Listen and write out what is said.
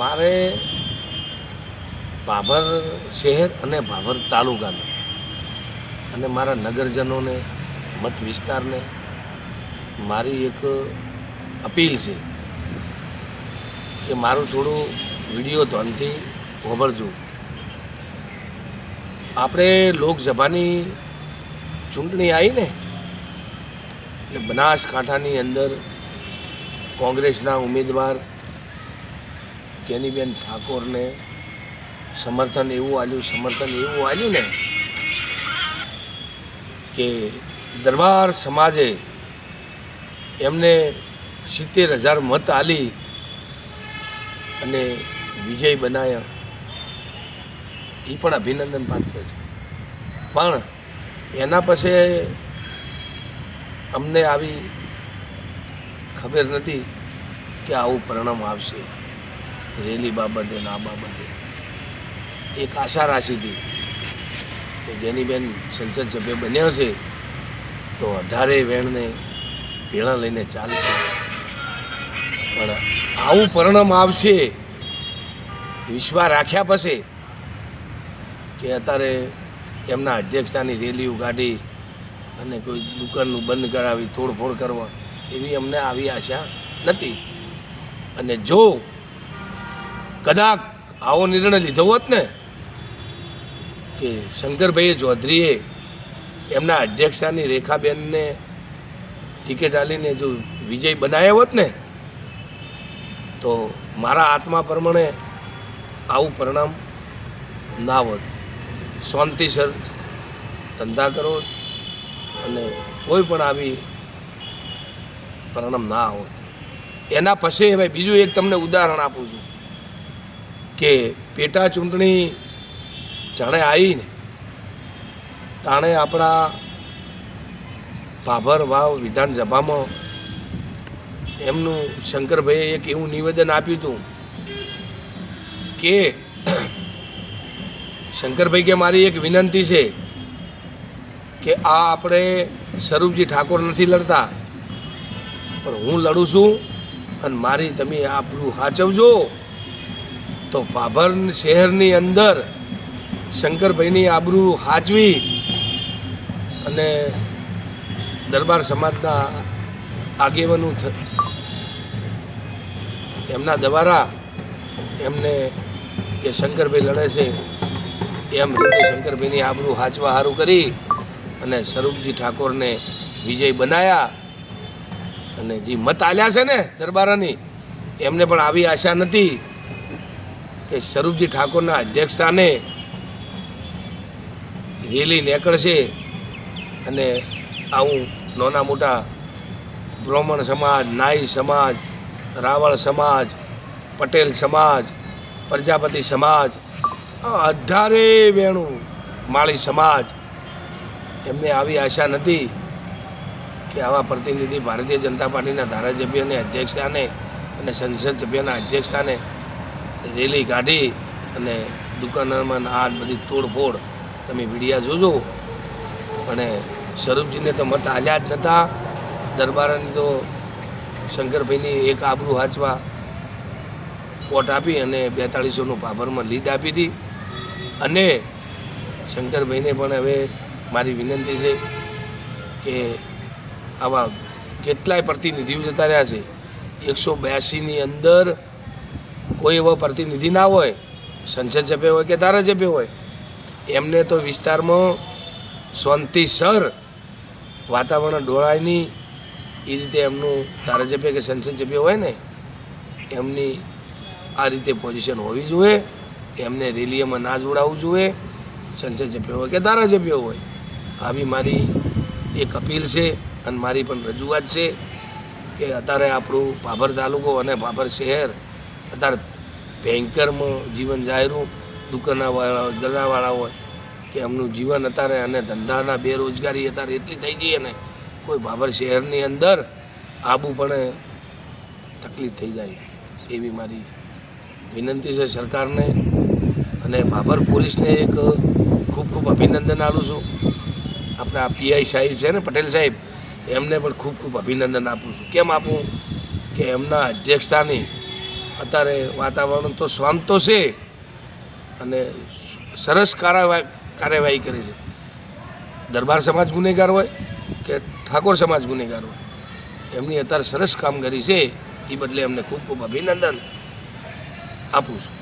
મારે ભાભર શહેર અને ભાભર તાલુકાને અને મારા નગરજનોને, મત વિસ્તારને મારી એક અપીલ છે કે મારું થોડું વીડિયો ધોનથી હોભળજો. આપણે લોકસભાની ચૂંટણી આવી ને, એટલે બનાસકાંઠાની અંદર કોંગ્રેસના ઉમેદવાર કેનીબેન ઠાકોરને સમર્થન એવું આવ્યું સમર્થન એવું આવ્યું ને કે દરબાર સમાજે એમને સિત્તેર હજાર મત આલી અને વિજય બનાવ્યા એ પણ અભિનંદન પાત્ર છે. પણ એના પછી અમને આવી ખબર નથી કે આવું પરિણામ આવશે. રેલી બાબતે ને આ બાબતે એક આશા રાખી હતી કે જેનીબેન સંસદ સભ્ય બન્યા છે તો અઢારે વેણને ભેળા લઈને ચાલશે. પણ આવું પરિણામ આવશે વિશ્વાસ રાખ્યા પછી કે અત્યારે એમના અધ્યક્ષતાની રેલીઓ કાઢી અને કોઈ દુકાનનું બંધ કરાવી તોડફોડ કરવા એવી અમને આવી આશા નથી. અને જો કદાચ આવો નિર્ણય લીધો હોત ને, કે શંકરભાઈએ ચૌધરીએ એમના અધ્યક્ષાની રેખાબેનને ટિકિટ આલીને જો વિજય બનાવ્યો હોત ને, તો મારા આત્મા પ્રમાણે આવું પરિણામ ના હોત. શાંતિસર ધંધા કરો અને કોઈ પણ આવી પરિણામ ના હોત. એના પછી હવે બીજું એક તમને ઉદાહરણ આપું છું. કે પેટા ચૂંટણી જાણે આવીને તાણે આપણા ભાભર વાવ વિધાનસભામાં એમનું શંકરભાઈએ એક એવું નિવેદન આપ્યું હતું કે શંકરભાઈ કે મારી એક વિનંતી છે કે આ આપણે સ્વરૂપજી ઠાકોર નથી લડતા, પણ હું લડું છું અને મારી તમે આ પૂરું સાચવજો તો ભાભર શહેરની અંદર શંકરભાઈની આબરૂ હાચવી અને દરબાર સમાજના આગેવાનું એમના દ્વારા એમને કે શંકરભાઈ લડે છે, એમ રીતે શંકરભાઈની આબરૂ હાચવા હારું કરી અને સ્વરૂપજી ઠાકોરને વિજય બનાયા અને જે મત આલ્યા છે ને દરબારાની, એમને પણ આવી આશા નથી. કે સ્વરૂપજી ઠાકોરના અધ્યક્ષસ્થાને રેલી નીકળશે અને આવું નાના મોટા બ્રાહ્મણ સમાજ, નાઈ સમાજ, રાવળ સમાજ, પટેલ સમાજ, પ્રજાપતિ સમાજ અઢારે વેણું માળી સમાજ, એમને આવી આશા નથી કે આવા પ્રતિનિધિ ભારતીય જનતા પાર્ટીના ધારાસભ્યને અધ્યક્ષતાને અને સંસદ સભ્યના અધ્યક્ષસ્થાને રેલી કાઢી અને દુકાનોમાં આ બધી તોડફોડ તમે વિડીયા જોજો. અને સ્વરૂપજીને તો મત આલ્યા જ નહોતા દરબારાની તો શંકરભાઈની એક આબરૂ હાચવા વોટ આપી અને બેતાળીસોનું પાભરમાં લીડ આપી હતી. અને શંકરભાઈને પણ હવે મારી વિનંતી છે કે આવા કેટલાય પ્રતિનિધિઓ જતા રહ્યા છે. એકસો બ્યાસીની અંદર કોઈ એવો પ્રતિનિધિ ના હોય, સંસદ સભ્ય હોય કે ધારાસભ્ય હોય, એમને તો વિસ્તારમાં શાંતિસર વાતાવરણ ડોળાય એ રીતે એમનું ધારાસભ્ય કે સંસદ સભ્ય હોય ને, એમની આ રીતે પોઝિશન હોવી જોઈએ, એમને રેલીઓમાં ના જોડાવવું જોઈએ, સંસદ સભ્ય હોય કે ધારાસભ્ય હોય. આવી મારી એક અપીલ છે અને મારી પણ રજૂઆત છે કે અત્યારે આપણું ભાભર તાલુકો અને ભાભર શહેર અત્યારે ભયંકરમાં જીવન જાહેરું દુકાનવાળા હોય ગલ્લાવાળા હોય, કે એમનું જીવન અત્યારે અને ધંધાના બેરોજગારી અત્યારે એટલી થઈ ગઈ ને કોઈ ભાભર શહેરની અંદર આબુ પણ તકલીફ થઈ જાય એવી મારી વિનંતી છે સરકારને અને ભાભર પોલીસને એક ખૂબ ખૂબ અભિનંદન આપું છું. આપણા પીઆઈ સાહેબ છે ને પટેલ સાહેબ, એમને પણ ખૂબ ખૂબ અભિનંદન આપું છું. કેમ આપું? કે એમના અધ્યક્ષતાની અત્યારે વાતાવરણ તો શાંત તો છે અને સરસ કાર્યવાહી કરી છે. દરબાર સમાજ ગુનેગાર હોય કે ઠાકોર સમાજ ગુનેગાર હોય, એમની અત્યારે સરસ કામગીરી છે. એ બદલે એમને ખૂબ ખૂબ અભિનંદન આપું છું.